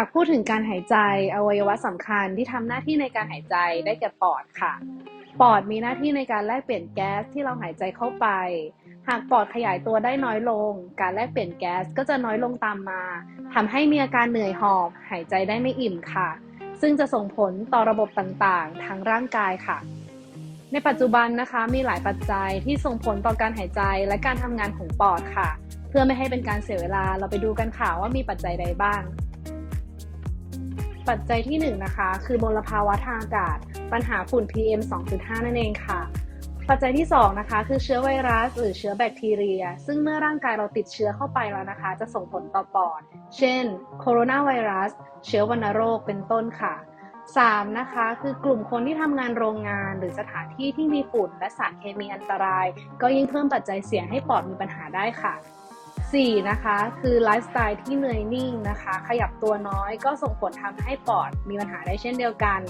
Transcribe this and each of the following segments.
ากพูดถึงการหายใจอวัยวะสำคัญที่ทำหน้าที่ในการหายใจได้แก่ปอดค่ะ ปอดมีหน้าที่ในการแลกเปลี่ยนแก๊สที่เราหายใจเข้าไป หากปอดขยายตัวได้น้อยลง การแลกเปลี่ยนแก๊สก็จะน้อยลงตามมาทำให้มีอาการเหนื่อยหอบหายใจได้ไม่อิ่มค่ะ ซึ่งจะส่งผลต่อระบบต่างๆ ทางร่างกายค่ะ ในปัจจุบันนะคะมีหลายปัจจัยที่ส่งผลต่อการหายใจและการทำงานของปอดค่ะ เพื่อไม่ให้เป็นการเสียเวลาเราไปดูกันค่ะว่ามีปัจจัยใดบ้าง ปัจจัยที่1นนะคะ คือมลภาวะทางอากาศ ปัญหาฝุ่น PM 2.5 นั่นเองค่ะ ปัจจัยที่ 2 นะคะ คือเชื้อไวรัส หรือเชื้อแบคทีเรีย ซึ่งเมื่อร่างกายเราติดเชื้อเข้าไปแล้วนะคะ จะส่งผลต่อปอด เช่น โคโรนาไวรัส เชื้อวัณโรค เป็นต้นค่ะ 3. นะคะ คือกลุ่มคนที่ทำงานโรงงาน หรือสถานที่ที่มีฝุ่นและสารเคมีอันตราย ก็ยิ่งเพิ่มปัจจัยเสี่ยงให้ปอดมีปัญหาได้ค่ะ 4. นะคะคือไลฟ์สไตล์ที่เหนื่อยนิ่งนะคะ ขยับตัวน้อยก็ส่งผลทำให้ปอดมีปัญหาได้เช่นเดียวกัน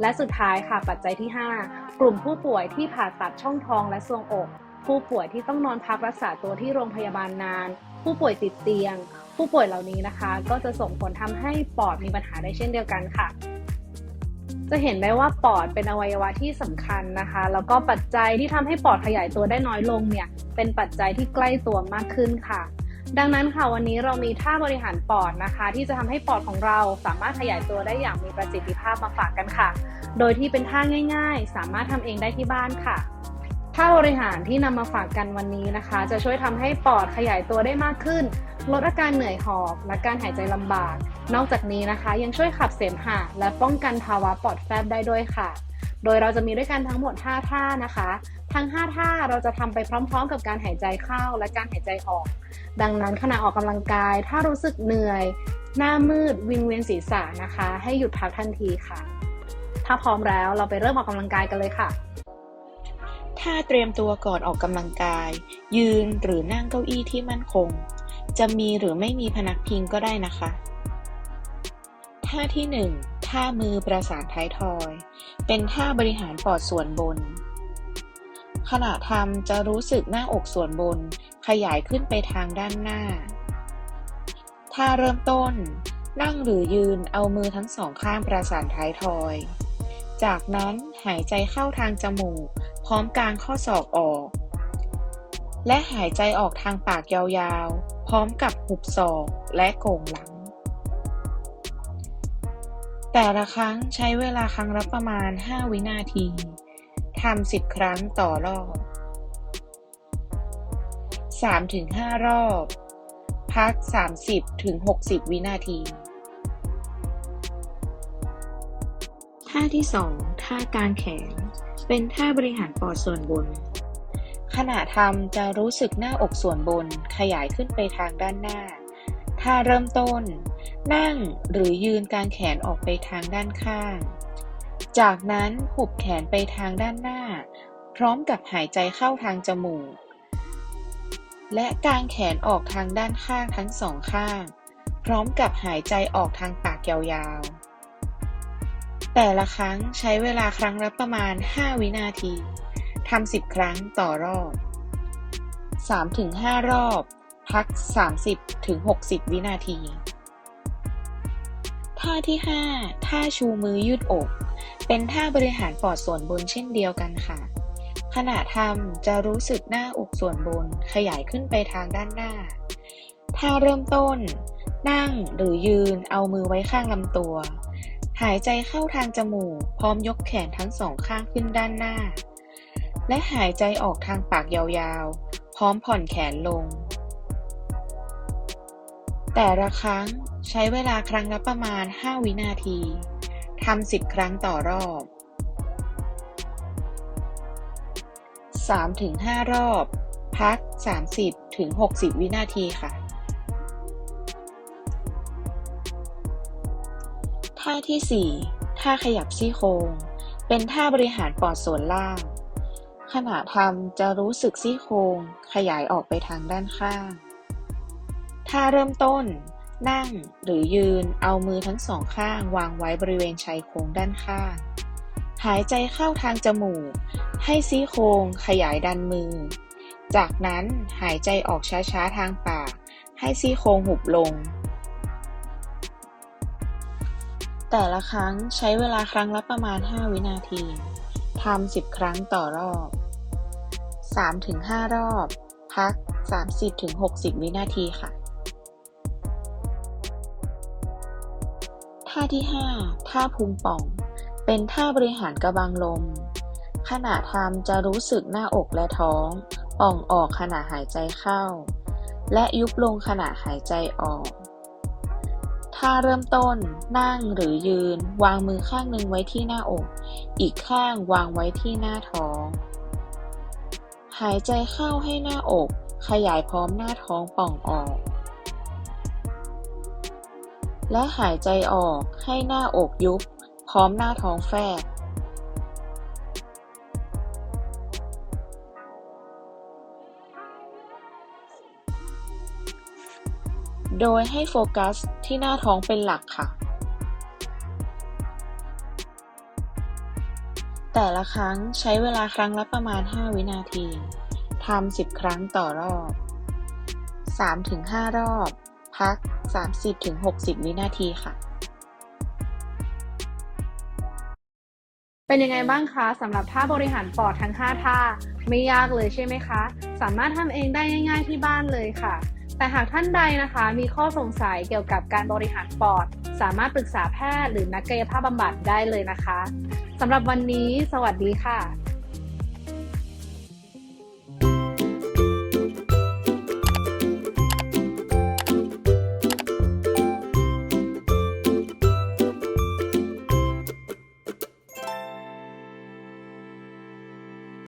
และสุดท้ายค่ะปัจจัยที่ 5 กลุ่มผู้ป่วยที่ผ่าตัดช่องท้องและทรวงอก ผู้ป่วยที่ต้องนอนพักรักษาตัวที่โรงพยาบาลนาน ผู้ป่วยติดเตียง ผู้ป่วยเหล่านี้นะคะ ก็จะส่งผลทำให้ปอดมีปัญหาได้เช่นเดียวกันค่ะจะเห็นได้ว่าปอดเป็นอวัยวะที่สำคัญนะคะ แล้วก็ปัจจัยที่ทำให้ปอดขยายตัวได้น้อยลงเนี่ย เป็นปัจจัยที่ใกล้ตัวมากขึ้นค่ะ ดังนั้นค่ะวันนี้เรามีท่าบริหารปอดนะคะ ที่จะทำให้ปอดของเราสามารถขยายตัวได้อย่างมีประสิทธิภาพมาฝากกันค่ะ โดยที่เป็นท่าง่าย ๆ สามารถทำเองได้ที่บ้านค่ะท่าบริหารที่นำมาฝากกันวันนี้นะคะ จะช่วยทำให้ปอดขยายตัวได้มากขึ้น ลดอาการเหนื่อยหอบ และการหายใจลำบาก นอกจากนี้นะคะ ยังช่วยขับเสมหะและป้องกันภาวะปอดแฟบได้ด้วยค่ะ โดยเราจะมีด้วยกันทั้งหมด 5 ท่านะคะ ทั้ง 5 ท่าเราจะทำไปพร้อม ๆ กับการหายใจเข้าและการหายใจออก ดังนั้นขณะออกกำลังกาย ถ้ารู้สึกเหนื่อย หน้ามืดวิงเวียนศีรษะนะคะ ให้หยุดพักทันทีค่ะ ถ้าพร้อมแล้วเราไปเริ่มออกกำลังกายกันเลยค่ะถ้าเตรียมตัวก่อนออกกำลังกาย ยืนหรือนั่งเก้าอี้ที่มั่นคง จะมีหรือไม่มีพนักพิงก็ได้นะคะ ท่าที่ 1 ท่ามือประสานท้ายทอย เป็นท่าบริหารปอดส่วนบน ขณะทำจะรู้สึกหน้าอกส่วนบน ขยายขึ้นไปทางด้านหน้าท่าเริ่มต้น นั่งหรือยืนเอามือทั้งสองข้างประสานท้ายทอย จากนั้นหายใจเข้าทางจมูก พร้อมกลางข้อศอกออก และหายใจออกทางปากยาวๆ พร้อมกับหุบศอกและโก่งหลัง แต่ละครั้งใช้เวลาครั้งละประมาณ 5 วินาที ทำ10ครั้งต่อรอบ3-5รอบ พัก30-60วินาทีท่าที่2ท่ากางแขน เป็นท่าบริหารปอดส่วนบน ขณะทำจะรู้สึกหน้าอกส่วนบนขยายขึ้นไปทางด้านหน้า ท่าเริ่มต้น นั่งหรือยืนกางแขนออกไปทางด้านข้าง จากนั้นหุบแขนไปทางด้านหน้า พร้อมกับหายใจเข้าทางจมูก และกางแขนออกทางด้านข้างทั้งสองข้าง พร้อมกับหายใจออกทางปากยาวๆ แต่ละครั้งใช้เวลาครั้งละประมาณ 5 วินาทีทำ10 ครั้งต่อรอบ 3-5 รอบ พัก 30-60 วินาที ท่าที่ 5 ท่าชูมือยืดอก เป็นท่าบริหารปอดส่วนบนเช่นเดียวกันค่ะ ขณะทำจะรู้สึกหน้าอกส่วนบนขยายขึ้นไปทางด้านหน้า ท่าเริ่มต้น นั่งหรือยืนเอามือไว้ข้างลำตัว หายใจเข้าทางจมูก พร้อมยกแขนทั้งสองข้างขึ้นด้านหน้า และหายใจออกทางปากยาวๆ พร้อมผ่อนแขนลง แต่ละครั้งใช้เวลาครั้งละประมาณ 5 วินาที ทำ10ครั้งต่อรอบ 3-5 รอบ พัก 30-60 วินาทีค่ะ ท่าที่ 4 ท่าขยับซี่โครงเป็นท่าบริหารปอดส่วนล่าง ขณะทำจะรู้สึกซี่โครงขยายออกไปทางด้านข้าง ท่าเริ่มต้น นั่งหรือยืนเอามือทั้งสองข้างวางไว้บริเวณชายโครงด้านข้าง หายใจเข้าทางจมูก ให้ซี่โครงขยายดันมือ จากนั้นหายใจออกช้าๆทางปาก ให้ซี่โครงหุบลง แต่ละครั้งใช้เวลาครั้งละประมาณ 5 วินาทีทำ 10 ครั้งต่อรอบ 3-5 รอบ พัก 30-60 วินาทีค่ะาที่ 5 ท่าพุงป่อง เป็นท่าบริหารกระบังลม ขณะทำจะรู้สึกหน้าอกและท้อง ป่องออกขณะหายใจเข้า และยุบลงขณะหายใจออก ท่าเริ่มต้น นั่งหรือยืน วางมือข้างหนึ่งไว้ที่หน้าอก อีกข้างวางไว้ที่หน้าท้อง หายใจเข้าให้หน้าอก ขยายพร้อมหน้าท้องป่องออก และหายใจออกให้หน้าอกยุบ พร้อมหน้าท้องแฟบ โดยให้โฟกัสที่หน้าท้องเป็นหลักค่ะ แต่ละครั้งใช้เวลาครั้งละประมาณ 5 วินาที ทำ 10 ครั้งต่อรอบ 3-5 รอบ พัก 30-60 วินาทีค่ะ เป็นยังไงบ้างคะสำหรับท่าบริหารปอดทั้ง 5 ท่า ไม่ยากเลยใช่ไหมคะ สามารถทำเองได้ง่ายๆที่บ้านเลยค่ะ แต่หากท่านใดนะคะมีข้อสงสัยเกี่ยวกับการบริหารปอด สามารถปรึกษาแพทย์หรือนักกายภาพบำบัดได้เลยนะคะสำหรับวันนี้ สวัสดีค่ะ